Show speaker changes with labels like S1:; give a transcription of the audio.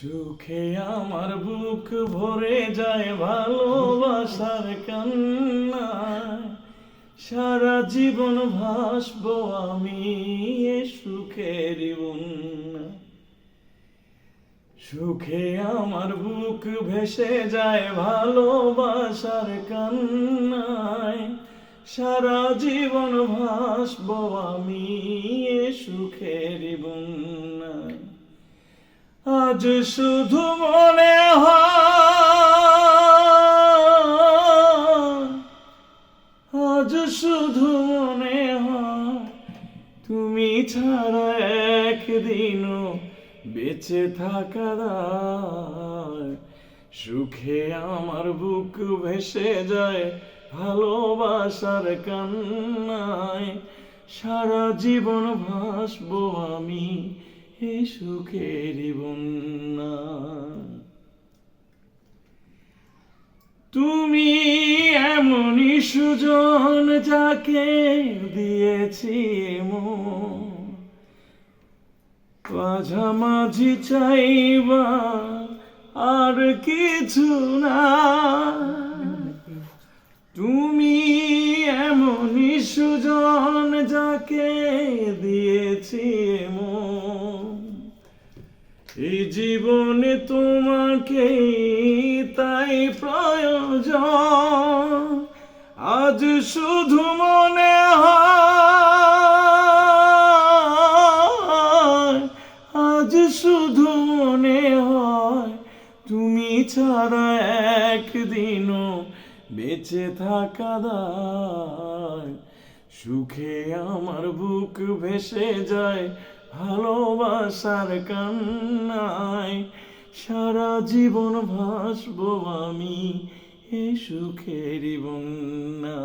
S1: সুখে আমার বুক ভরে যায় ভালোবাসার কান্না সারা জীবন ভাসব আমি এ সুখের বন্যায়। সুখে আমার বুক ভেসে যায় ভালোবাসার কান্নায়। সারা জীবন ভাসব আমি এ সুখের বন্যায় আজ শুধু মনে আজ শুধু মনে তুমি ছাড়া একদিনও বেঁচে থাকা সুখে আমার বুক ভেসে যায় ভালোবাসার কান্নায়। সারা জীবন ভাসবো আমি এই সুখের বন্যায় তুমি এমনই সুজন যাকে দিয়েছি মাঝামাঝি চাইবা আর কিছু না। তুমি এমনই সুজন যাকে দিয়েছি মন এই জীবনে তোমাকে তাই প্রয়োজন। আজ শুধু মনে হয়, আজ শুধু মনে হয়, তুমি ছাড়া একদিনও বেঁচে থাকা দায় সুখে আমার বুক ভেসে যায় ভালোবাসার কান্নায় সারা জীবন ভাসবো আমি এ সুখের বন্যা।